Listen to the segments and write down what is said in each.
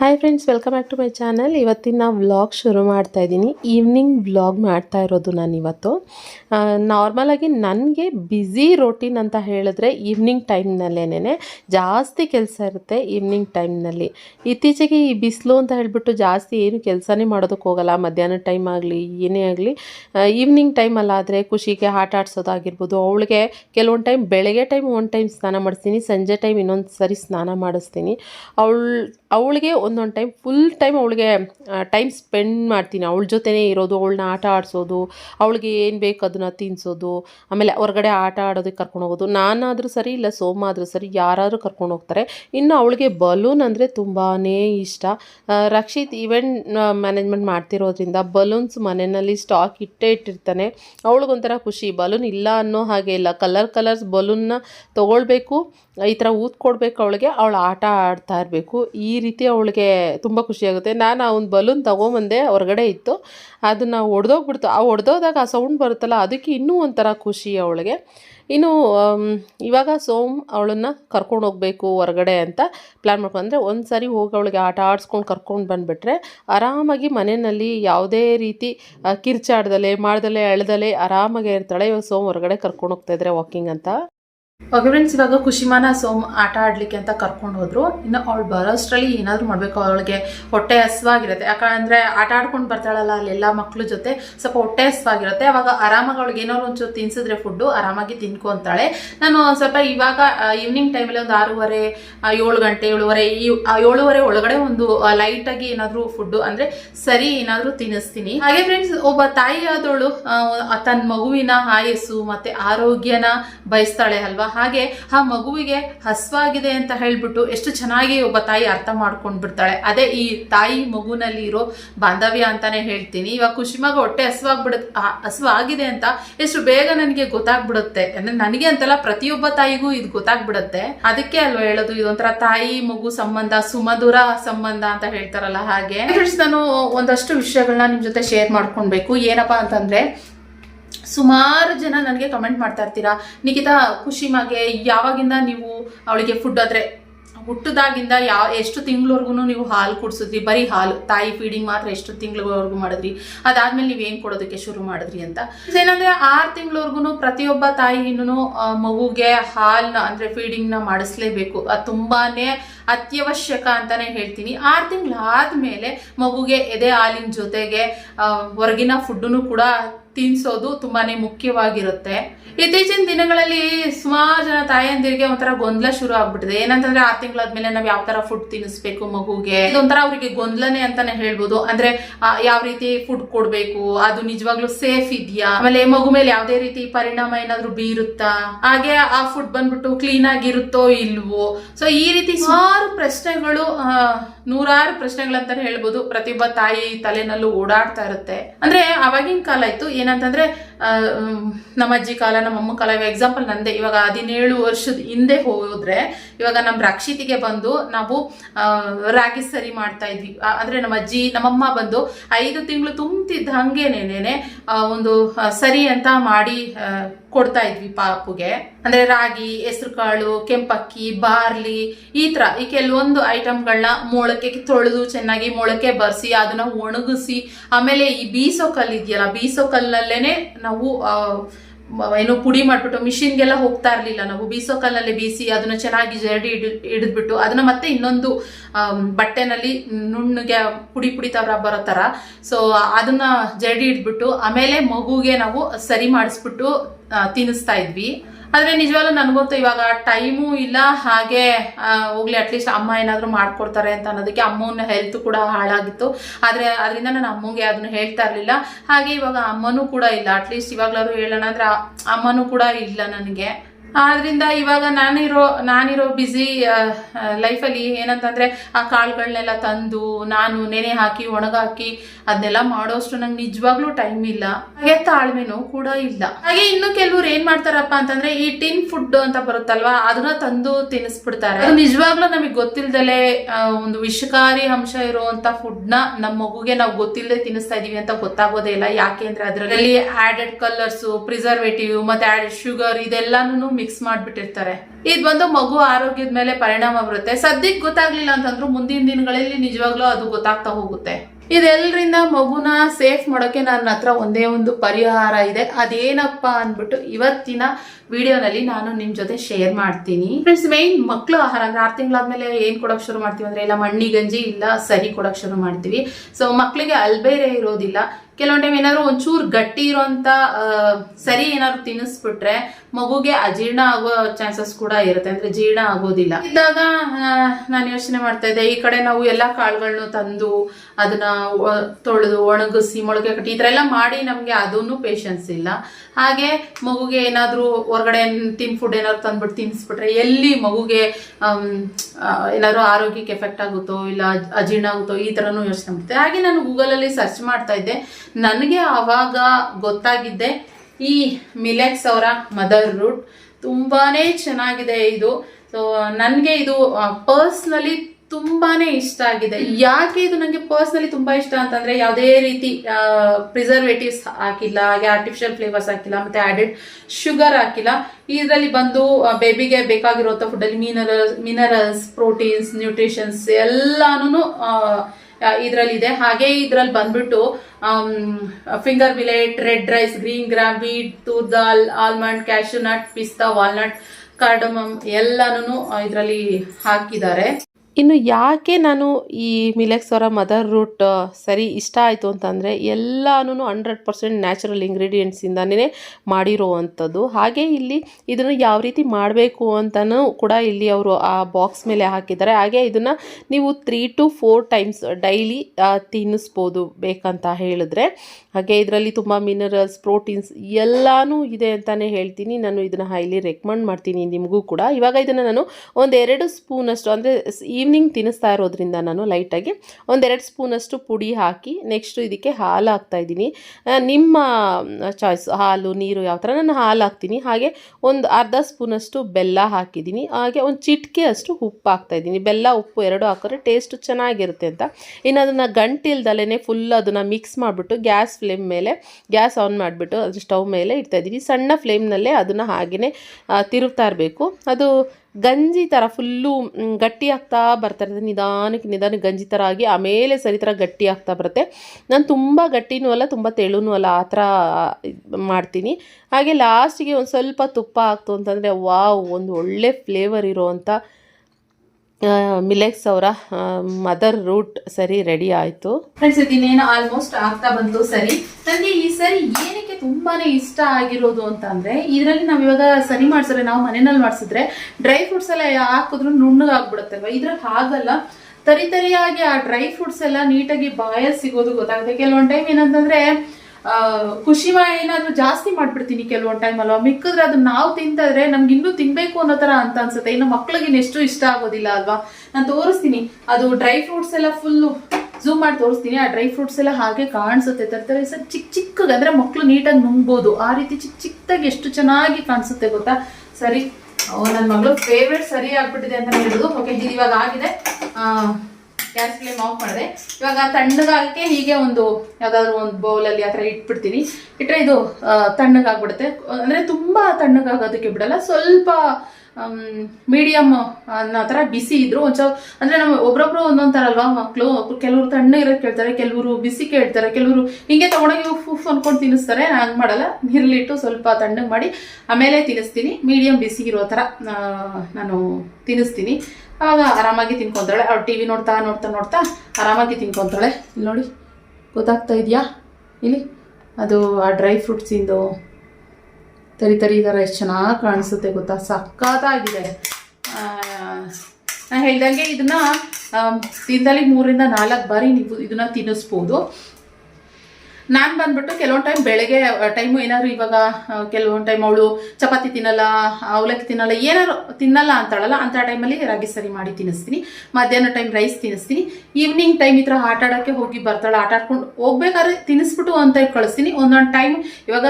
Hi friends welcome back to my channel ಇವತ್ತಿನ vlog ಶುರು ಮಾಡ್ತಾ ಇದ್ದೀನಿ. ಈವ್ನಿಂಗ್ ವ್ಲಾಗ್ ಮಾಡ್ತಾ ಇರೋದು ನಾನು ಇವತ್ತು. ನಾರ್ಮಲಾಗಿ ನನಗೆ ಬ್ಯುಸಿ ರೊಟೀನ್ ಅಂತ ಹೇಳಿದ್ರೆ ಈವ್ನಿಂಗ್ ಟೈಮ್ನಲ್ಲೇನೆ ಜಾಸ್ತಿ ಕೆಲಸ ಇರುತ್ತೆ ಈವ್ನಿಂಗ್ ಟೈಮ್ನಲ್ಲಿ ಇತ್ತೀಚೆಗೆ ಈ ಬಿಸಿಲು ಅಂತ ಹೇಳಿಬಿಟ್ಟು ಜಾಸ್ತಿ ಏನು ಕೆಲಸನೇ ಮಾಡೋದಕ್ಕೆ ಹೋಗಲ್ಲ. ಮಧ್ಯಾಹ್ನ ಟೈಮ್ ಆಗಲಿ, ಏನೇ ಆಗಲಿ ಈವ್ನಿಂಗ್ ಟೈಮಲ್ಲಾದರೆ ಖುಷಿಗೆ ಆಟ ಆಡಿಸೋದಾಗಿರ್ಬೋದು. ಅವಳಿಗೆ ಕೆಲವೊಂದು ಟೈಮ್ ಬೆಳಗ್ಗೆ ಟೈಮ್ ಒಂದು ಟೈಮ್ ಸ್ನಾನ ಮಾಡಿಸ್ತೀನಿ, ಸಂಜೆ ಟೈಮ್ ಇನ್ನೊಂದು ಸರಿ ಸ್ನಾನ ಮಾಡಿಸ್ತೀನಿ. ಅವಳು ಅವಳಿಗೆ ಒಂದೊಂದು ಟೈಮ್ ಫುಲ್ ಟೈಮ್ ಅವಳಿಗೆ ಟೈಮ್ ಸ್ಪೆಂಡ್ ಮಾಡ್ತೀನಿ. ಅವಳ ಜೊತೆನೇ ಇರೋದು, ಅವಳನ್ನ ಆಟ ಆಡಿಸೋದು, ಅವಳಿಗೆ ಏನು ಬೇಕು ಅದನ್ನು ತಿನ್ನಿಸೋದು ಆಮೇಲೆ ಹೊರಗಡೆ ಆಟ ಆಡೋದಕ್ಕೆ ಕರ್ಕೊಂಡು ಹೋಗೋದು. ನಾನಾದರೂ ಸರಿ ಇಲ್ಲ, ಸೋಮ ಆದರೂ ಸರಿ ಯಾರಾದರೂ ಕರ್ಕೊಂಡು ಹೋಗ್ತಾರೆ. ಇನ್ನು ಅವಳಿಗೆ ಬಲೂನ್ ಅಂದರೆ ತುಂಬಾ ಇಷ್ಟ. ರಕ್ಷಿತ್ ಈವೆಂಟ್ ಮ್ಯಾನೇಜ್ಮೆಂಟ್ ಮಾಡ್ತಿರೋದ್ರಿಂದ ಬಲೂನ್ಸ್ ಮನೆಯಲ್ಲಿ ಸ್ಟಾಕ್ ಇಟ್ಟೇ ಇಟ್ಟಿರ್ತಾನೆ. ಅವಳಿಗೊಂಥರ ಖುಷಿ. ಬಲೂನ್ ಇಲ್ಲ ಅನ್ನೋ ಹಾಗೆ ಇಲ್ಲ. ಕಲರ್ ಕಲರ್ಸ್ ಬಲೂನ್ನ ತೊಗೊಳ್ಬೇಕು, ಈ ಥರ ಊದ್ಕೊಡ್ಬೇಕು ಅವಳಿಗೆ. ಅವಳು ಆಟ ಆಡ್ತಾ ಇರಬೇಕು. ಈ ರೀತಿ ಅವಳಿಗೆ ತುಂಬ ಖುಷಿಯಾಗುತ್ತೆ ನಾನು ಆ ಒಂದು ಬಲೂನ್ ತೊಗೊಂಬಂದೆ ಹೊರಗಡೆ ಇತ್ತು. ಅದನ್ನು ಒಡೆದೋಗ್ಬಿಡ್ತು. ಆ ಒಡೆದೋದಾಗ ಆ ಸೌಂಡ್ ಬರುತ್ತಲ್ಲ, ಅದಕ್ಕೆ ಇನ್ನೂ ಒಂಥರ ಖುಷಿ ಅವಳಿಗೆ. ಇನ್ನು ಇವಾಗ ಸೋಮ್ ಅವಳನ್ನು ಕರ್ಕೊಂಡು ಹೋಗಬೇಕು ಹೊರಗಡೆ ಅಂತ ಪ್ಲ್ಯಾನ್ ಮಾಡ್ಕೊಂಡ್ರೆ ಒಂದು ಸಾರಿ ಹೋಗಿ ಅವಳಿಗೆ ಆಟ ಆಡಿಸ್ಕೊಂಡು ಕರ್ಕೊಂಡು ಬಂದುಬಿಟ್ರೆ ಆರಾಮಾಗಿ ಮನೆಯಲ್ಲಿ ಯಾವುದೇ ರೀತಿ ಕಿರ್ಚಾಡ್ದಲೆ, ಮಾಡ್ದಲೆ ಎಳ್ದಲೆ ಆರಾಮಾಗಿ ಇರ್ತಾಳೆ. ಇವಾಗ ಸೋಮ್ ಹೊರಗಡೆ ಕರ್ಕೊಂಡು ಹೋಗ್ತಾಯಿದ್ರೆ ವಾಕಿಂಗ್ ಅಂತ. ಓಕೆ ಫ್ರೆಂಡ್ಸ್ ಇವಾಗ ಖುಷಿಮಾನ ಸೋಮ್ ಆಟ ಆಡ್ಲಿಕ್ಕೆ ಅಂತ ಕರ್ಕೊಂಡು ಹೋದ್ರು. ಇನ್ನು ಅವಳು ಬರೋಷ್ಟರಲ್ಲಿ ಏನಾದರೂ ಮಾಡಬೇಕು, ಅವಳಿಗೆ ಹೊಟ್ಟೆ ಹಸ್ವಾಗಿರುತ್ತೆ. ಯಾಕಂದ್ರೆ ಆಟ ಆಡ್ಕೊಂಡು ಬರ್ತಾಳಲ್ಲ ಅಲ್ಲೆಲ್ಲ ಮಕ್ಳ ಜೊತೆ, ಸ್ವಲ್ಪ ಹೊಟ್ಟೆ ಹಸ್ವಾಗಿರುತ್ತೆ. ಅವಾಗ ಆರಾಮಾಗಿ ಅವಳಿಗೆ ಏನಾದ್ರು ಒಂಚೂರು ತಿನ್ಸಿದ್ರೆ ಫುಡ್ಡು ಆರಾಮಾಗಿ ತಿನ್ಕೊಂತಾಳೆ ನಾನು ಸ್ವಲ್ಪ ಇವಾಗ ಈವ್ನಿಂಗ್ ಟೈಮಲ್ಲಿ ಒಂದು ಆರೂವರೆ ಏಳು ಗಂಟೆ, ಏಳುವರೆ ಏಳುವರೆ ಒಳಗಡೆ ಒಂದು ಲೈಟಾಗಿ ಏನಾದರೂ ಫುಡ್ಡು ಅಂದರೆ ಸರಿ ಏನಾದರೂ ತಿನ್ನಿಸ್ತೀನಿ. ಹಾಗೆ ಫ್ರೆಂಡ್ಸ್ ಒಬ್ಬ ತಾಯಿ ತಾಯಿಯಾದವಳು ತನ್ನ ಮಗುವಿನ ಆಯಸ್ಸು ಮತ್ತೆ ಆರೋಗ್ಯನ ಬಯಸ್ತಾಳೆ ಅಲ್ವಾ? ಹಾಗೆ ಆ ಮಗುವಿಗೆ ಹಸ್ವಾಗಿದೆ ಅಂತ ಹೇಳ್ಬಿಟ್ಟು ಎಷ್ಟು ಚೆನ್ನಾಗಿ ಒಬ್ಬ ತಾಯಿ ಅರ್ಥ ಮಾಡ್ಕೊಂಡು ಬಿಡ್ತಾಳೆ ಅದೇ ಈ ತಾಯಿ ಮಗುನಲ್ಲಿ ಇರೋ ಬಾಂಧವ್ಯ ಅಂತಾನೆ ಹೇಳ್ತೀನಿ. ಇವಾಗ ಖುಷಿಮಾಗ ಹೊಟ್ಟೆ ಹಸ್ವಾಗ್ಬಿಡುತ್ತೆ ಹಸ್ವಾಗಿದೆ ಅಂತ ಎಷ್ಟು ಬೇಗ ನನಗೆ ಗೊತ್ತಾಗ್ಬಿಡುತ್ತೆ. ಅಂದ್ರೆ ನನಗೆ ಅಂತಲ್ಲ ಪ್ರತಿಯೊಬ್ಬ ತಾಯಿಗೂ ಇದು ಗೊತ್ತಾಗ್ಬಿಡುತ್ತೆ. ಅದಕ್ಕೆ ಅಲ್ವಾ ಹೇಳೋದು? ಇದೊಂಥರ ತಾಯಿ, ಮಗು ಸಂಬಂಧ, ಸುಮಧುರ ಸಂಬಂಧ ಅಂತ ಹೇಳ್ತಾರಲ್ಲ ಹಾಗೆ. ನಾನು ಒಂದಷ್ಟು ವಿಷಯಗಳನ್ನ ನಿಮ್ ಜೊತೆ ಶೇರ್ ಮಾಡ್ಕೊಳ್ಬೇಕು ಏನಪ್ಪಾ ಅಂತಂದ್ರೆ ಸುಮಾರು ಜನ ನನಗೆ ಕಮೆಂಟ್ ಮಾಡ್ತಾ ಇರ್ತೀರಾ? ನಿಖಿತಾ ಖುಷಿಮಾಗೆ ಯಾವಾಗಿಂದ ನೀವು ಅವಳಿಗೆ ಫುಡ್ ಆದರೆ? ಹುಟ್ಟದಾಗಿಂದ ಯಾವ, ಎಷ್ಟು ತಿಂಗಳವರೆಗೂ ನೀವು ಹಾಲು ಕುಡಿಸಿದ್ರಿ? ಬರೀ ಹಾಲು, ತಾಯಿ ಫೀಡಿಂಗ್ ಮಾತ್ರ ಎಷ್ಟು ತಿಂಗಳವರೆಗೂ ಮಾಡಿದ್ರಿ? ಅದಾದ್ಮೇಲೆ ನೀವು ಏನು ಕೊಡೋದಕ್ಕೆ ಶುರು ಮಾಡಿದ್ರಿ ಅಂತ. ಏನಂದ್ರೆ ಆರು ತಿಂಗಳವರೆಗೂ ಪ್ರತಿಯೊಬ್ಬ ತಾಯಿನೂ ಮಗುಗೆ ಹಾಲನ್ನ ಅಂದರೆ ಫೀಡಿಂಗ್ನ ಮಾಡಿಸ್ಲೇಬೇಕು. ಅದು ತುಂಬಾನೇ ಅತ್ಯವಶ್ಯಕ ಅಂತಾನೆ ಹೇಳ್ತೀನಿ. ಆರು ತಿಂಗಳಾದ ಆದ್ಮೇಲೆ ಮಗುಗೆ ಎದೆ ಹಾಲಿನ ಜೊತೆಗೆ ಹೊರಗಿನ ಫುಡ್ಡನ್ನು ಕೂಡ ತಿನ್ಸೋದು ತುಂಬಾನೇ ಮುಖ್ಯವಾಗಿರುತ್ತೆ. ಇತ್ತೀಚಿನ ದಿನಗಳಲ್ಲಿ ಸುಮಾರು ಜನ ತಾಯಂದಿರಿಗೆ ಒಂಥರ ಗೊಂದಲ ಶುರು ಆಗ್ಬಿಟ್ಟಿದೆ. ಏನಂತಂದ್ರೆ ಆರು ತಿಂಗಳಾದ್ಮೇಲೆ ನಾವ್ ಯಾವ ತರ ಫುಡ್ ತಿನ್ನಿಸ್ಬೇಕು ಮಗುಗೆ? ಇದೊಂಥರ ಅವರಿಗೆ ಗೊಂದಲನೇ ಅಂತಾನೆ ಹೇಳ್ಬೋದು. ಅಂದ್ರೆ ಯಾವ ರೀತಿ ಫುಡ್ ಕೊಡ್ಬೇಕು? ಅದು ನಿಜವಾಗ್ಲೂ ಸೇಫ್ ಇದೆಯಾ? ಆಮೇಲೆ ಮಗು ಮೇಲೆ ಯಾವ್ದೇ ರೀತಿ ಪರಿಣಾಮ ಏನಾದ್ರೂ ಬೀರುತ್ತಾ? ಹಾಗೆ ಆ ಫುಡ್ ಬಂದ್ಬಿಟ್ಟು ಕ್ಲೀನ್ ಆಗಿರುತ್ತೋ ಇಲ್ವೋ? ಸೊ ಈ ರೀತಿ ಸುಮಾರು ಪ್ರಶ್ನೆಗಳು ನೂರಾರು ಪ್ರಶ್ನೆಗಳಂತಾನೆ ಹೇಳ್ಬೋದು. ಪ್ರತಿಯೊಬ್ಬ ತಾಯಿ ತಲೆನಲ್ಲೂ ಓಡಾಡ್ತಾ ಇರುತ್ತೆ. ಅಂದ್ರೆ ಅವಾಗಿನ ಕಾಲ ಇತ್ತು ಏನಂತಂದ್ರೆ ನಮ್ಮ ಅಜ್ಜಿ ಕಾಲ, ನಮ್ಮ ಅಮ್ಮ ಕಾಲ, ಇವಾಗ ಎಕ್ಸಾಂಪಲ್ ನಂದೇ. ಇವಾಗ ಹದಿನೇಳು ವರ್ಷದ ಹಿಂದೆ ಹೋದ್ರೆ, ಇವಾಗ ನಮ್ಮ ರಕ್ಷಿತಿಗೆ ಬಂದು ನಾವು ರಾಗಿ ಸರಿ ಮಾಡ್ತಾ ಇದ್ವಿ. ಅಂದ್ರೆ ನಮ್ಮ ಅಜ್ಜಿ ನಮ್ಮಮ್ಮ ಬಂದು ಐದು ತಿಂಗಳು ತುಂಬ್ತಿದ್ದ ಹಂಗೇನೇನೆ ಒಂದು ಸರಿ ಅಂತ ಮಾಡಿ ಕೊಡ್ತಾ ಇದ್ವಿ ಪಾಪುಗೆ. ಅಂದ್ರೆ ರಾಗಿ ಹೆಸರು ಕಾಳು ಕೆಂಪಕ್ಕಿ, ಬಾರ್ಲಿ, ಈ ತರ ಈ ಕೆಲವೊಂದು ಐಟಮ್ಗಳನ್ನ ಮೊಳಕೆ ತೊಳೆದು ಚೆನ್ನಾಗಿ ಮೊಳಕೆ ಬರ್ಸಿ, ಅದನ್ನ ಒಣಗಿಸಿ, ಆಮೇಲೆ ಈ ಬೀಸೋ ಕಲ್ಲು ಇದೆಯಲ್ಲ ಬೀಸೋ ಕಲ್ಲಲ್ಲೇನೆ ನಾವು ಏನು ಪುಡಿ ಮಾಡ್ಬಿಟ್ಟು ಮಿಷಿನ್ಗೆಲ್ಲ ಹೋಗ್ತಾ ಇರ್ಲಿಲ್ಲ. ನಾವು ಬೀಸೋ ಕಲ್ಲಲ್ಲಿ ಬೀಸಿ ಅದನ್ನ ಚೆನ್ನಾಗಿ ಜರಡಿ ಹಿಡಿ ಹಿಡಿದ್ಬಿಟ್ಟು ಅದನ್ನ ಮತ್ತೆ ಇನ್ನೊಂದು ಬಟ್ಟೆನಲ್ಲಿ ನುಣ್ಣಗೆ ಪುಡಿ ಪುಡಿ ತವರ ಬರೋ ಥರ ಸೊ ಅದನ್ನ ಜರಡಿ ಹಿಡ್ಬಿಟ್ಟು ಆಮೇಲೆ ಮಗುಗೆ ನಾವು ಸರಿ ಮಾಡಿಸ್ಬಿಟ್ಟು ತಿನ್ನಿಸ್ತಾ ಇದ್ವಿ. ಆದ್ರೆ ನಿಜವಾಗ್ಲೂ ನನಗೊತ್ತು ಇವಾಗ ಟೈಮು ಇಲ್ಲ, ಹಾಗೆ ಹೋಗ್ಲಿ ಅಟ್ಲೀಸ್ಟ್ ಅಮ್ಮ ಏನಾದರೂ ಮಾಡ್ಕೊಡ್ತಾರೆ ಅಂತ ಅನ್ನೋದಕ್ಕೆ ಅಮ್ಮನ ಹೆಲ್ತ್ ಕೂಡ ಹಾಳಾಗಿತ್ತು. ಆದ್ರೆ ಅದರಿಂದ ನಾನು ಅಮ್ಮಂಗೆ ಅದನ್ನ ಹೇಳ್ತಾ ಇರ್ಲಿಲ್ಲ. ಹಾಗೆ ಇವಾಗ ಅಮ್ಮನೂ ಕೂಡ ಇಲ್ಲ. ಅಟ್ಲೀಸ್ಟ್ ಇವಾಗ್ಲಾದ್ರು ಹೇಳೋಣ ಅಂದ್ರೆ ಅಮ್ಮನೂ ಕೂಡ ಇಲ್ಲ ನನಗೆ. ಆದ್ರಿಂದ ಇವಾಗ ನಾನಿರೋ ನಾನಿರೋ ಬ್ಯುಸಿ ಲೈಫಲ್ಲಿ ಏನಂತಂದ್ರೆ ಆ ಕಾಳುಗಳನ್ನೆಲ್ಲ ತಂದು ನಾನು ನೆನೆ ಹಾಕಿ, ಒಣಗಾಕಿ ಅದನ್ನೆಲ್ಲ ಮಾಡೋಷ್ಟು ನಂಗೆ ನಿಜವಾಗ್ಲೂ ಟೈಮ್ ಇಲ್ಲ. ಹಾಗೆ ತಾಳ್ಮೆನೂ ಕೂಡ ಇಲ್ಲ. ಹಾಗೆ ಇನ್ನು ಕೆಲವ್ರು ಏನ್ ಮಾಡ್ತಾರಪ್ಪ ಅಂತಂದ್ರೆ ಈ ಟಿನ್ ಫುಡ್ ಅಂತ ಬರುತ್ತಲ್ವಾ ಅದನ್ನ ತಂದು ತಿನ್ನಿಸ್ಬಿಡ್ತಾರೆ ನಿಜವಾಗ್ಲೂ ನಮಗೆ ಗೊತ್ತಿಲ್ದಲೆ ಒಂದು ವಿಷಕಾರಿ ಅಂಶ ಇರುವಂತ ಫುಡ್ನ ನಮ್ಮ ಮಗುಗೆ ನಾವು ಗೊತ್ತಿಲ್ಲದೆ ತಿನ್ನಿಸ್ತಾ ಇದೀವಿ ಅಂತ ಗೊತ್ತಾಗೋದೇ ಇಲ್ಲ. ಯಾಕೆ ಅಂದ್ರೆ ಅದರಲ್ಲಿ ಆಡೆಡ್ ಕಲರ್ಸ್ ಪ್ರಿಸರ್ವೇಟಿವ್ ಮತ್ತೆ ಆಡೆಡ್ ಶುಗರ್ ಇದೆಲ್ಲಾನು ಮಿಕ್ಸ್ ಮಾಡ್ಬಿಟ್ಟಿರ್ತಾರೆ. ಇದು ಬಂದು ಮಗು ಆರೋಗ್ಯದ ಮೇಲೆ ಪರಿಣಾಮ ಬರುತ್ತೆ. ಸದ್ಯಕ್ಕೆ ಗೊತ್ತಾಗ್ಲಿಲ್ಲ ಅಂತಂದ್ರು ಮುಂದಿನ ದಿನಗಳಲ್ಲಿ ನಿಜವಾಗ್ಲೂ ಅದು ಗೊತ್ತಾಗ್ತಾ ಹೋಗುತ್ತೆ. ಇದೆಲ್ಲರಿಂದ ಮಗುನ ಸೇಫ್ ಮಾಡೋಕೆ ನನ್ನ ಹತ್ರ ಒಂದೇ ಒಂದು ಪರಿಹಾರ ಇದೆ. ಅದೇನಪ್ಪ ಅಂದ್ಬಿಟ್ಟು ಇವತ್ತಿನ ವಿಡಿಯೋನಲ್ಲಿ ನಾನು ನಿಮ್ ಜೊತೆ ಶೇರ್ ಮಾಡ್ತೀನಿ. ಫ್ರೆಂಡ್ಸ್ ಮೇನ್ ಮಕ್ಕಳು ಆಹಾರ ಅಂದ್ರೆ ಆರು ತಿಂಗಳಾದ್ಮೇಲೆ ಏನ್ ಕೊಡಕ್ ಶುರು ಮಾಡ್ತೀವಿ ಅಂದ್ರೆ ಇಲ್ಲ ಮಣ್ಣಿ ಗಂಜಿ ಇಲ್ಲ ಸರಿ ಕೊಡಕ್ ಶುರು ಮಾಡ್ತೀವಿ. ಸೊ ಮಕ್ಕಳಿಗೆ ಅಲ್ಬೇರೆ ಇರೋದಿಲ್ಲ. ಕೆಲವೊಂದು ಟೈಮ್ ಏನಾದ್ರು ಒಂಚೂರು ಗಟ್ಟಿ ಇರೋಂತ ಆ, ಸರಿ ಏನಾದ್ರು ತಿನ್ನಿಸ್ಬಿಟ್ರೆ ಮಗುಗೆ ಅಜೀರ್ಣ ಆಗೋ ಚಾನ್ಸಸ್ ಕೂಡ ಇರುತ್ತೆ. ಅಂದ್ರೆ ಜೀರ್ಣ ಆಗೋದಿಲ್ಲ. ಇದ್ದಾಗ ನಾನು ಯೋಚನೆ ಮಾಡ್ತಾ ಇದ್ದೆ. ಈ ಕಡೆ ನಾವು ಎಲ್ಲಾ ಕಾಳುಗಳನ್ನು ತಂದು ಅದನ್ನ ತೊಳೆದು ಒಣಗಿಸಿ ಮೊಳಕೆ ಕಟ್ಟಿ ಈ ಥರ ಎಲ್ಲ ಮಾಡಿ ನಮಗೆ ಅದನ್ನು ಪೇಷನ್ಸ್ ಇಲ್ಲ. ಹಾಗೆ ಮಗುಗೆ ಏನಾದರೂ ಹೊರಗಡೆ ತಿನ್ ಫುಡ್ ಏನಾದ್ರು ತಂದ್ಬಿಟ್ಟು ತಿನ್ನಿಸ್ಬಿಟ್ರೆ ಎಲ್ಲಿ ಮಗುಗೆ ಏನಾದರೂ ಆರೋಗ್ಯಕ್ಕೆ ಎಫೆಕ್ಟ್ ಆಗುತ್ತೋ ಇಲ್ಲ ಅಜೀರ್ಣ ಆಗುತ್ತೋ ಈ ಥರನೂ ಯೋಚನೆ ಮಾಡ್ತೆ. ಹಾಗೆ ನಾನು ಗೂಗಲಲ್ಲಿ ಸರ್ಚ್ ಮಾಡ್ತಾ ಇದ್ದೆ. ನನಗೆ ಆವಾಗ ಗೊತ್ತಾಗಿದ್ದೆ ಈ ಮಿಲೆಕ್ಸ್ ಅವರ ಮದರ್ ರೂಟ್ ತುಂಬಾನೇ ಚೆನ್ನಾಗಿದೆ ಇದು. ಸೊ ನನಗೆ ಇದು ಪರ್ಸ್ನಲಿ ತುಂಬಾನೇ ಇಷ್ಟ ಆಗಿದೆ. ಯಾಕೆ ಇದು ನನಗೆ ಪರ್ಸ್ನಲಿ ತುಂಬಾ ಇಷ್ಟ ಅಂತಂದ್ರೆ ಯಾವುದೇ ರೀತಿ ಪ್ರಿಸರ್ವೇಟಿವ್ಸ್ ಹಾಕಿಲ್ಲ, ಹಾಗೆ ಆರ್ಟಿಫಿಷಿಯಲ್ ಫ್ಲೇವರ್ಸ್ ಹಾಕಿಲ್ಲ, ಮತ್ತೆ ಆಡೆಡ್ ಶುಗರ್ ಹಾಕಿಲ್ಲ. ಇದರಲ್ಲಿ ಬಂದು ಬೇಬಿಗೆ ಬೇಕಾಗಿರೋಂಥ ಫುಡ್ ಅಲ್ಲಿ ಮಿನರಲ್ಸ್ ಪ್ರೋಟೀನ್ಸ್ ನ್ಯೂಟ್ರಿಷನ್ಸ್ ಎಲ್ಲಾನು ಇದರಲ್ಲಿ ಇದೆ. ಹಾಗೆ ಇದರಲ್ಲಿ ಬಂದ್ಬಿಟ್ಟು finger millet red rice green gram wheat toor dal almond cashew nut nut pista walnut cardamom ಎಲ್ಲಾನು ಇದರಲ್ಲಿ ಹಾಕಿದ್ದಾರೆ. ಇನ್ನು ಯಾಕೆ ನಾನು ಈ ಮಿಲೆಕ್ಸ್ ಮದರ್ ರೂಟ್ ಸರಿ ಇಷ್ಟ ಆಯಿತು ಅಂತಂದರೆ ಎಲ್ಲಾನು ಹಂಡ್ರೆಡ್ ಪರ್ಸೆಂಟ್ ನ್ಯಾಚುರಲ್ ಇಂಗ್ರೀಡಿಯೆಂಟ್ಸಿಂದನೇ ಮಾಡಿರುವಂಥದ್ದು. ಹಾಗೆ ಇಲ್ಲಿ ಇದನ್ನು ಯಾವ ರೀತಿ ಮಾಡಬೇಕು ಅಂತಲೂ ಕೂಡ ಇಲ್ಲಿ ಅವರು ಆ ಬಾಕ್ಸ್ ಮೇಲೆ ಹಾಕಿದ್ದಾರೆ. ಹಾಗೆ ಇದನ್ನು ನೀವು three to four times daily ತಿನ್ನಿಸ್ಬೋದು ಬೇಕಂತ ಹೇಳಿದ್ರೆ. ಹಾಗೆ ಇದರಲ್ಲಿ ತುಂಬ ಮಿನರಲ್ಸ್ ಪ್ರೋಟೀನ್ಸ್ ಎಲ್ಲನೂ ಇದೆ ಅಂತಲೇ ಹೇಳ್ತೀನಿ. ನಾನು ಇದನ್ನು ಹೈಲಿ ರೆಕಮೆಂಡ್ ಮಾಡ್ತೀನಿ ನಿಮಗೂ ಕೂಡ. ಇವಾಗ ಇದನ್ನು ನಾನು ಒಂದೆರಡು ಸ್ಪೂನಷ್ಟು ಅಂದರೆ ಈವ್ನಿಂಗ್ ತಿನ್ನಿಸ್ತಾ ಇರೋದ್ರಿಂದ ನಾನು ಲೈಟಾಗಿ ಒಂದೆರಡು ಸ್ಪೂನಷ್ಟು ಪುಡಿ ಹಾಕಿ ನೆಕ್ಸ್ಟು ಇದಕ್ಕೆ ಹಾಲು ಹಾಕ್ತಾಯಿದ್ದೀನಿ ನಿಮ್ಮ ಚಾಯ್ಸ್ ಹಾಲು, ನೀರು ಯಾವ ಥರ, ನಾನು ಹಾಲು ಹಾಕ್ತೀನಿ. ಹಾಗೆ ಒಂದು ಅರ್ಧ ಸ್ಪೂನಷ್ಟು ಬೆಲ್ಲ ಹಾಕಿದ್ದೀನಿ. ಹಾಗೆ ಒಂದು ಚಿಟಿಕೆ ಅಷ್ಟು ಉಪ್ಪು ಹಾಕ್ತಾಯಿದ್ದೀನಿ ಬೆಲ್ಲ, ಉಪ್ಪು ಎರಡು ಹಾಕಿದ್ರೆ ಟೇಸ್ಟು ಚೆನ್ನಾಗಿರುತ್ತೆ ಅಂತ. ಇನ್ನು ಅದನ್ನು ಗಂಟಿಲ್ದಲೇ ಫುಲ್ ಅದನ್ನು ಮಿಕ್ಸ್ ಮಾಡಿಬಿಟ್ಟು ಗ್ಯಾಸ್ ಫ್ಲೇಮ್ ಮೇಲೆ ಗ್ಯಾಸ್ ಆನ್ ಮಾಡಿಬಿಟ್ಟು ಅದ್ರ ಸ್ಟವ್ ಮೇಲೆ ಇಡ್ತಾ ಇದ್ದೀನಿ ಸಣ್ಣ ಫ್ಲೇಮ್ನಲ್ಲೇ ಅದನ್ನು ಹಾಗೆಯೇ ತಿರುಗ್ತಾ ಇರಬೇಕು. ಅದು ಗಂಜಿ ಥರ ಫುಲ್ಲು ಗಟ್ಟಿ ಆಗ್ತಾ ಬರ್ತಾ ನಿಧಾನಕ್ಕೆ ನಿಧಾನಕ್ಕೆ ಗಂಜಿ ಥರ ಆಗಿ ಆಮೇಲೆ ಸರಿ ಥರ ಗಟ್ಟಿ ಆಗ್ತಾ ಬರುತ್ತೆ. ನಾನು ತುಂಬ ಗಟ್ಟಿನೂ ಅಲ್ಲ, ತುಂಬ ತೆಳುನೂ ಅಲ್ಲ, ಆ ಥರ ಮಾಡ್ತೀನಿ. ಹಾಗೆ ಲಾಸ್ಟಿಗೆ ಒಂದು ಸ್ವಲ್ಪ ತುಪ್ಪ ಹಾಕ್ತು ಅಂತಂದರೆ, ವಾವ್, ಒಂದು ಒಳ್ಳೆ ಫ್ಲೇವರ್ ಇರೋವಂಥ ಮಿಲೆಕ್ಸ್ ಅವರ ಮದರ್ ರೂಟ್ ಸರಿ ರೆಡಿ ಆಯಿತು. ಇದನ್ನೇನು ಆಲ್ಮೋಸ್ಟ್ ಆಗ್ತಾ ಬಂತು ಸರಿ. ನನಗೆ ಈ ಸರಿ ಏನಕ್ಕೆ ತುಂಬಾನೇ ಇಷ್ಟ ಆಗಿರೋದು ಅಂತ ಅಂದ್ರೆ, ಇದರಲ್ಲಿ ನಾವು ಇವಾಗ ಸರಿ ಮಾಡಿಸಿದ್ರೆ, ನಾವು ಮನೆಯಲ್ಲಿ ಮಾಡಿಸಿದ್ರೆ ಡ್ರೈ ಫ್ರೂಟ್ಸ್ ಎಲ್ಲ ಹಾಕಿದ್ರು ನುಣ್ಣಗೆ ಆಗ್ಬಿಡುತ್ತಲ್ವಾ? ಇದ್ರಲ್ಲಿ ಹಾಗಲ್ಲ. ತರಿ ತರಿಯಾಗಿ ಆ ಡ್ರೈ ಫ್ರೂಟ್ಸ್ ಎಲ್ಲ ನೀಟಾಗಿ ಬಾಯಲ್ಲಿ ಸಿಗೋದು ಗೊತ್ತಾಗುತ್ತೆ. ಕೆಲವೊಂದು ಟೈಮ್ ಏನಂತಂದ್ರೆ ಖುಷಿ ಏನಾದ್ರೂ ಜಾಸ್ತಿ ಮಾಡ್ಬಿಡ್ತೀನಿ ಕೆಲವೊಂದು ಟೈಮ್ ಅಲ್ವಾ? ಮಿಕ್ಕಿದ್ರೆ ಅದನ್ನ ನಾವು ತಿಂತಿದ್ರೆ ನಮ್ಗೆ ಇನ್ನೂ ತಿನ್ಬೇಕು ಅನ್ನೋ ತರ ಅಂತ ಅನ್ಸುತ್ತೆ. ಇನ್ನು ಮಕ್ಳಿಗೆ ಎಷ್ಟು ಇಷ್ಟ ಆಗೋದಿಲ್ಲ ಅಲ್ವಾ? ನಾನು ತೋರಿಸ್ತೀನಿ. ಅದು ಡ್ರೈ ಫ್ರೂಟ್ಸ್ ಎಲ್ಲ ಫುಲ್ಲು ಝೂಮ್ ಮಾಡಿ ತೋರಿಸ್ತೀನಿ. ಆ ಡ್ರೈ ಫ್ರೂಟ್ಸ್ ಎಲ್ಲ ಹಾಗೆ ಕಾಣಿಸುತ್ತೆ. ತರ್ತಾರೆ. ಸರ್ ಚಿಕ್ಕ ಚಿಕ್ಕಗೆ ಅಂದ್ರೆ ಮಕ್ಕಳು ನೀಟಾಗಿ ನುಂಗ್ಬೋದು. ಆ ರೀತಿ ಚಿಕ್ಕ ಚಿಕ್ಕದಾಗಿ ಎಷ್ಟು ಚೆನ್ನಾಗಿ ಕಾಣಿಸುತ್ತೆ ಗೊತ್ತಾ? ಸರಿ. ನನ್ನ ಮಗಳು ಫೇವ್ರೇಟ್ ಸರಿ ಆಗ್ಬಿಟ್ಟಿದೆ ಅಂತ ಹೇಳ್ಬೋದು ಓಕೆ ಇವಾಗ ಆಗಿದೆ. ಗ್ಯಾಸ್ ಫ್ಲೇಮ್ ಆಫ್ ಮಾಡಿದೆ. ಇವಾಗ ತಣ್ಣಗಾಗಕ್ಕೆ ಹೀಗೆ ಒಂದು ಯಾವ್ದಾದ್ರು ಒಂದು ಬೌಲಲ್ಲಿ ಆ ಥರ ಇಟ್ಬಿಡ್ತೀನಿ. ಇಟ್ಟರೆ ಇದು ತಣ್ಣಗಾಗ್ಬಿಡುತ್ತೆ. ಅಂದರೆ ತುಂಬ ತಣ್ಣಗಾಗೋದಕ್ಕೆ ಬಿಡಲ್ಲ, ಸ್ವಲ್ಪ ಮೀಡಿಯಮ್ ಅನ್ನೋ ಥರ ಬಿಸಿ ಇದ್ರು. ಒಂದು ಅಂದರೆ ನಮ್ಮ ಒಬ್ರೊಬ್ರು ಒಂದೊಂದು ಥರ ಅಲ್ವಾ? ಮಕ್ಕಳು ಕೆಲವರು ತಣ್ಣ ಕೇಳ್ತಾರೆ, ಕೆಲವರು ಬಿಸಿ ಕೇಳ್ತಾರೆ, ಕೆಲವರು ಹಿಂಗೆ ತೊಗೊಂಡೋಗಿ ಉಫ್ ಅನ್ಕೊಂಡು ತಿನ್ನಿಸ್ತಾರೆ. ನಾನು ಹಂಗೆ ಮಾಡಲ್ಲ. ನೀರಲ್ಲಿಟ್ಟು ಸ್ವಲ್ಪ ತಣ್ಣಗೆ ಮಾಡಿ ಆಮೇಲೆ ತಿನ್ನಿಸ್ತೀನಿ. ಮೀಡಿಯಮ್ ಬಿಸಿ ಇರೋ ಥರ ನಾನು ತಿನ್ನಿಸ್ತೀನಿ. ಆವಾಗ ಆರಾಮಾಗಿ ತಿನ್ಕೊತಾಳೆ. ಅವ್ರು ಟಿ ವಿ ನೋಡ್ತಾ ನೋಡ್ತಾ ನೋಡ್ತಾ ಆರಾಮಾಗಿ ತಿನ್ಕೊತಾಳೆ. ಇಲ್ಲಿ ನೋಡಿ, ಗೊತ್ತಾಗ್ತಾ ಇದೆಯಾ? ಇಲ್ಲಿ, ಅದು ಆ ಡ್ರೈ ಫ್ರೂಟ್ಸಿಂದು ತರಿ ತರಿ ಥರ ಎಷ್ಟು ಚೆನ್ನಾಗಿ ಕಾಣಿಸುತ್ತೆ ಗೊತ್ತಾ? ಸಕ್ಕತ್ತಾಗಿದೆ ನಾನು ಹೇಳ್ದಂಗೆ ಇದನ್ನ ದಿನದಲ್ಲಿ ಮೂರಿಂದ ನಾಲ್ಕು ಬಾರಿ ನೀವು ಇದನ್ನ ತಿನ್ನಿಸ್ಬೋದು. ನಾನು ಬಂದ್ಬಿಟ್ಟು ಕೆಲವೊಂದು ಟೈಮ್ ಬೆಳಗ್ಗೆ ಟೈಮು ಏನಾದ್ರು ಇವಾಗ ಕೆಲವೊಂದು ಟೈಮ್ ಅವಳು ಚಪಾತಿ ತಿನ್ನಲ್ಲ ಅವಲಕ್ಕಿ ತಿನ್ನಲ್ಲ, ಏನಾದ್ರು ತಿನ್ನಲ್ಲ ಅಂತಾಳಲ್ಲ ಅಂಥ ಟೈಮಲ್ಲಿ ರಾಗಿ ಸರಿ ಮಾಡಿ ತಿನ್ನಿಸ್ತೀನಿ. ಮಧ್ಯಾಹ್ನ ಟೈಮ್ ರೈಸ್ ತಿನ್ನಿಸ್ತೀನಿ. ಈವ್ನಿಂಗ್ ಟೈಮ್ ಈ ಥರ ಆಟ ಆಡೋಕ್ಕೆ ಹೋಗಿ ಬರ್ತಾಳೆ, ಆಟ ಆಡ್ಕೊಂಡು ಹೋಗ್ಬೇಕಾದ್ರೆ ತಿನ್ನಿಸ್ಬಿಟ್ಟು ಒಂದು ಟೈಮ್ ಕಳಿಸ್ತೀನಿ. ಒಂದೊಂದು ಟೈಮ್ ಇವಾಗ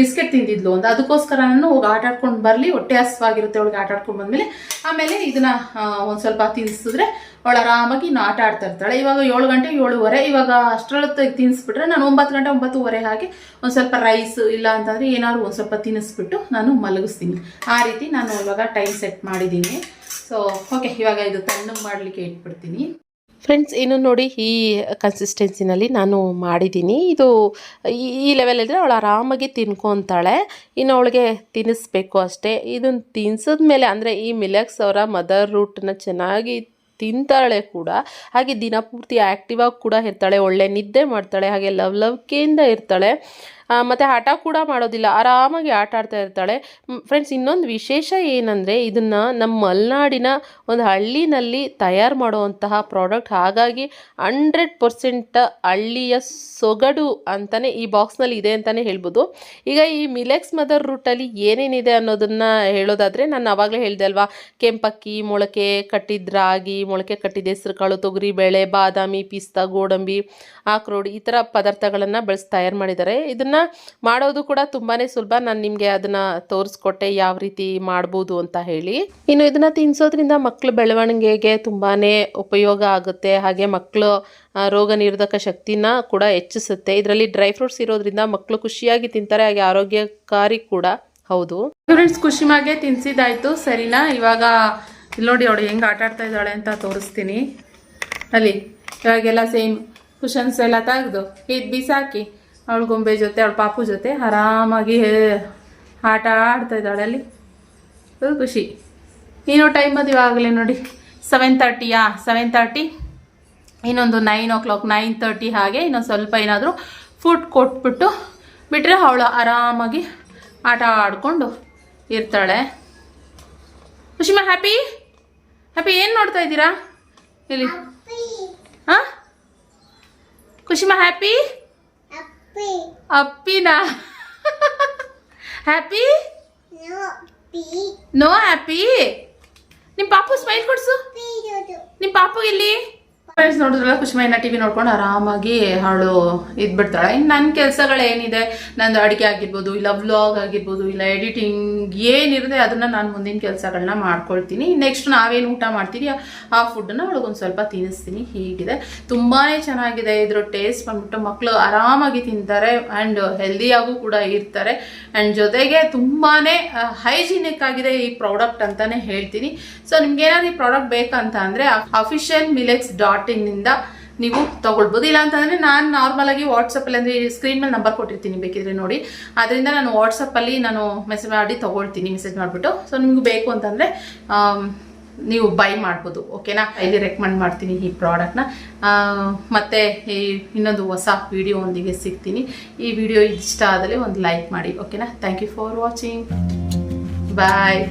ಬಿಸ್ಕೆಟ್ ತಿಂದಿದ್ಲು ಒಂದು, ಅದಕ್ಕೋಸ್ಕರ ನಾನು ಹೋಗಿ ಆಟ ಆಡ್ಕೊಂಡು ಬರಲಿ, ಹೊಟ್ಟೆ ಹಸ್ವಾಗಿರುತ್ತೆ ಅವಳಿಗೆ ಆಟ ಆಡ್ಕೊಂಡು ಬಂದಮೇಲೆ. ಆಮೇಲೆ ಇದನ್ನ ಒಂದು ಸ್ವಲ್ಪ ತಿನ್ನಿಸಿದ್ರೆ ಅವಳು ಆರಾಮಾಗಿ ಇನ್ನು ಆಟ ಆಡ್ತಾ ಇರ್ತಾಳೆ. ಇವಾಗ ಏಳು ಗಂಟೆ ಏಳುವರೆ, ಇವಾಗ ಅಷ್ಟರೊಳಗೆ ತಿನ್ನಿಸ್ಬಿಟ್ರೆ ನಾನು ಒಂಬತ್ತು ಒಂಬತ್ತು ಗಂಟೆ ಒಂಬತ್ತುವರೆ ಹಾಗೆ ಒಂದು ಸ್ವಲ್ಪ ರೈಸ್ ಇಲ್ಲ ಅಂತಂದರೆ ಏನಾದ್ರು ಒಂದು ಸ್ವಲ್ಪ ತಿನ್ನಿಸ್ಬಿಟ್ಟು ನಾನು ಮಲಗಿಸ್ತೀನಿ. ಆ ರೀತಿ ನಾನು ಇವಾಗ ಟೈಮ್ ಸೆಟ್ ಮಾಡಿದ್ದೀನಿ. ಸೊ ಓಕೆ ಇವಾಗ ಇದು ತಣ್ಣಗೆ ಮಾಡಲಿಕ್ಕೆ ಇಟ್ಬಿಡ್ತೀನಿ. ಫ್ರೆಂಡ್ಸ್ ಇನ್ನು ನೋಡಿ ಈ ಕನ್ಸಿಸ್ಟೆನ್ಸಿನಲ್ಲಿ ನಾನು ಮಾಡಿದ್ದೀನಿ. ಇದು ಈ- ಲೆವೆಲ್ ಇದ್ದರೆ ಅವಳು ಆರಾಮಾಗಿ ತಿನ್ಕೊತಾಳೆ. ಇನ್ನು ಅವಳಿಗೆ ತಿನ್ನಿಸ್ಬೇಕು ಅಷ್ಟೇ. ಇದನ್ನು ತಿನ್ಸಿದ್ಮೇಲೆ ಅಂದರೆ ಈ ಮಿಲಕ್ಸ್ ಅವರ ಮದರ್ ರೂಟನ್ನ ಚೆನ್ನಾಗಿ ತಿಂತಾಳೆ ಕೂಡ, ಹಾಗೆ ದಿನಪೂರ್ತಿ ಆ್ಯಕ್ಟಿವ್ ಆಗಿ ಕೂಡ ಇರ್ತಾಳೆ, ಒಳ್ಳೆ ನಿದ್ದೆ ಮಾಡ್ತಾಳೆ, ಹಾಗೆ ಲವ್ ಲವ್ಕೆಯಿಂದ ಇರ್ತಾಳೆ. ಮತ್ತು ಹಠ ಕೂಡ ಮಾಡೋದಿಲ್ಲ. ಆರಾಮಾಗಿ ಆಟ ಆಡ್ತಾ ಇರ್ತಾಳೆ. ಫ್ರೆಂಡ್ಸ್ ಇನ್ನೊಂದು ವಿಶೇಷ ಏನಂದರೆ ಇದನ್ನು ನಮ್ಮ ಮಲೆನಾಡಿನ ಒಂದು ಹಳ್ಳಿನಲ್ಲಿ ತಯಾರು ಮಾಡುವಂತಹ ಪ್ರಾಡಕ್ಟ್ ಹಾಗಾಗಿ ಹಂಡ್ರೆಡ್ ಪರ್ಸೆಂಟ್ ಹಳ್ಳಿಯ ಸೊಗಡು ಅಂತಲೇ ಈ ಬಾಕ್ಸ್ನಲ್ಲಿ ಇದೆ ಅಂತಲೇ ಹೇಳ್ಬೋದು. ಈಗ ಈ ಮಿಲೆಕ್ಸ್ ಮದರ್ ರೂಟಲ್ಲಿ ಏನೇನಿದೆ ಅನ್ನೋದನ್ನು ಹೇಳೋದಾದರೆ ನಾನು ಆವಾಗಲೇ ಹೇಳಿದೆ ಅಲ್ವಾ? ಕೆಂಪಕ್ಕಿ, ಮೊಳಕೆ ಕಟ್ಟಿದ ರಾಗಿ ಮೊಳಕೆ ಕಟ್ಟಿದ ಹೆಸರು ಕಾಳು ತೊಗರಿ, ಬೇಳೆ, ಬಾದಾಮಿ, ಪಿಸ್ತಾ, ಗೋಡಂಬಿ ಆಕ್ರೋಡ್ ಈ ಥರ ಪದಾರ್ಥಗಳನ್ನು ಬಳಸಿ ತಯಾರು ಮಾಡಿದ್ದಾರೆ. ಇದನ್ನು ಮಾಡೋದು ಕೂಡ ತುಂಬಾ ಸುಲಭ. ನಾನು ನಿಮಗೆ ಅದನ್ನು ತೋರಿಸ್ಕೊಟ್ಟೆ ಯಾವ ರೀತಿ ಮಾಡ್ಬೋದು ಅಂತ ಹೇಳಿ. ಇನ್ನು ಇದನ್ನು ತಿನ್ನಿಸೋದ್ರಿಂದ ಮಕ್ಕಳ ಬೆಳವಣಿಗೆಗೆ ತುಂಬಾ ಉಪಯೋಗ ಆಗುತ್ತೆ. ಹಾಗೆ ಮಕ್ಕಳು ರೋಗ ನಿರೋಧಕ ಶಕ್ತಿನ ಕೂಡ ಹೆಚ್ಚಿಸುತ್ತೆ. ಇದರಲ್ಲಿ ಡ್ರೈ ಫ್ರೂಟ್ಸ್ ಇರೋದ್ರಿಂದ ಮಕ್ಕಳು ಖುಷಿಯಾಗಿ ತಿಂತಾರೆ. ಹಾಗೆ ಆರೋಗ್ಯಕಾರಿ ಕೂಡ. ಹೌದು. ಫ್ರೆಂಡ್ಸ್ ಖುಷಿಮಾಗೆ ತಿನ್ಸಿದಾಯ್ತು ಸರಿನಾ? ಇವಾಗ ಇಲ್ಲಿ ನೋಡಿ ಅವಳು ಹೆಂಗೆ ಆಟ ಆಡ್ತಾ ಇದ್ದಾಳೆ ಅಂತ ತೋರಿಸ್ತೀನಿ. ಅಲ್ಲಿ, ಇವಾಗೆಲ್ಲ ಸೇಮ್ ಕುಷನ್ಸ್ ಎಲ್ಲ ತೆಗೆದು. ಇದು ಬಿಸಾಕಿ. ಅವಳ ಗೊಂಬೆ ಜೊತೆ ಅವಳ ಪಾಪು ಜೊತೆ ಆರಾಮಾಗಿ ಆಟ ಆಡ್ತಾ ಇದ್ದಾಳೆ ಅಲ್ಲಿ. ಅದು ಖುಷಿ. ಏನೋ ಟೈಮ್ ಅದು ಇವಾಗಲೇ ನೋಡಿ. ಸೆವೆನ್ ತರ್ಟಿಯಾ ಸೆವೆನ್ ತರ್ಟಿ ಇನ್ನೊಂದು nine o'clock nine thirty ಹಾಗೆ ಇನ್ನೊಂದು ಸ್ವಲ್ಪ ಏನಾದರೂ ಫುಡ್ ಕೊಟ್ಬಿಟ್ಟು ಬಿಟ್ಟರೆ ಅವಳು ಆರಾಮಾಗಿ ಆಟ ಆಡಿಕೊಂಡು ಇರ್ತಾಳೆ. ಖುಷಿಮಾ ಹ್ಯಾಪಿ ಹ್ಯಾಪಿ ಏನು ನೋಡ್ತಾ ಇದ್ದೀರಾ? ಇಲ್ಲಿ. ಹಾಂ? ಖುಷಿಮಾ ಹ್ಯಾಪಿ ಅಪ್ಪಿನಾ ಹ್ಯಾಪಿ ನೋ ಹ್ಯಾಪಿ ನಿಮ್ಮ ಪಾಪು ಸ್ಮೈಲ್ ಕೊಡ್ಸು. ನಿಮ್ಮ ಪಾಪು ಇಲ್ಲಿ? ಫ್ರೆಂಡ್ಸ್ ನೋಡಿದ್ರಲ್ಲ ಕುಷ್ಮಯ್ಯನ ಟಿ ವಿ ನೋಡ್ಕೊಂಡು ಆರಾಮಾಗಿ ಅವಳು ಇದ್ಬಿಡ್ತಾಳೆ. ಇನ್ನು ನನ್ನ ಕೆಲಸಗಳೇನಿದೆ, ನಂದು ಅಡುಗೆ ಆಗಿರ್ಬೋದು, ಇಲ್ಲ ವ್ಲಾಗ್ ಆಗಿರ್ಬೋದು, ಇಲ್ಲ ಎಡಿಟಿಂಗ್ ಏನಿರುತ್ತೆ ಅದನ್ನ ನಾನು ಮುಂದಿನ ಕೆಲಸಗಳನ್ನ ಮಾಡ್ಕೊಳ್ತೀನಿ. ನೆಕ್ಸ್ಟ್ ನಾವೇನು ಊಟ ಮಾಡ್ತೀವಿ ಆ ಫುಡ್ಡನ್ನು ಅವಳಿಗೊಂದು ಸ್ವಲ್ಪ ತಿನ್ನಿಸ್ತೀನಿ. ಹೀಗಿದೆ. ತುಂಬಾ ಚೆನ್ನಾಗಿದೆ ಇದ್ರ ಟೇಸ್ಟ್ ಬಂದ್ಬಿಟ್ಟು ಮಕ್ಕಳು ಆರಾಮಾಗಿ ತಿಂತಾರೆ ಆ್ಯಂಡ್ ಹೆಲ್ದಿಯಾಗೂ ಕೂಡ ಇರ್ತಾರೆ. ಆ್ಯಂಡ್ ಜೊತೆಗೆ ತುಂಬಾ ಹೈಜಿನಿಕ್ ಆಗಿದೆ ಈ ಪ್ರಾಡಕ್ಟ್ ಅಂತಾನೆ ಹೇಳ್ತೀನಿ. ಸೊ ನಿಮ್ಗೆ ಏನಾದ್ರು ಈ ಪ್ರಾಡಕ್ಟ್ ಬೇಕಂತ ಅಂದರೆ ಅಫಿಷಿಯಲ್ ಮಿಲೆಕ್ಸ್ ಡಾಟ್ ಇನ್ನಿಂದ ನೀವು ತಗೊಳ್ಬೋದು. ಇಲ್ಲ ಅಂತಂದರೆ ನಾನು ನಾರ್ಮಲಾಗಿ ವಾಟ್ಸಪ್ಪಲ್ಲಿ ಅಂದರೆ ಸ್ಕ್ರೀನ್ ಮೇಲೆ ನಂಬರ್ ಕೊಟ್ಟಿರ್ತೀನಿ ಬೇಕಿದ್ರೆ ನೋಡಿ. ಅದರಿಂದ ನಾನು ವಾಟ್ಸಪ್ಪಲ್ಲಿ ನಾನು ಮೆಸೇಜ್ ಮಾಡಿ ತೊಗೊಳ್ತೀನಿ ಮೆಸೇಜ್ ಮಾಡಿಬಿಟ್ಟು. ಸೊ ನಿಮ್ಗೆ ಬೇಕು ಅಂತಂದರೆ ನೀವು ಬೈ ಮಾಡ್ಬೋದು ಓಕೆನಾ ಇಲ್ಲಿ ರೆಕಮೆಂಡ್ ಮಾಡ್ತೀನಿ ಈ ಪ್ರಾಡಕ್ಟ್ನ ಮತ್ತು ಈ ಇನ್ನೊಂದು ಹೊಸ ವಿಡಿಯೋ ಒಂದಿಗೆ ಸಿಗ್ತೀನಿ. ಈ ವಿಡಿಯೋ ಇಷ್ಟ ಆದಲ್ಲಿ ಒಂದು ಲೈಕ್ ಮಾಡಿ ಓಕೆನಾ thank you for watching bye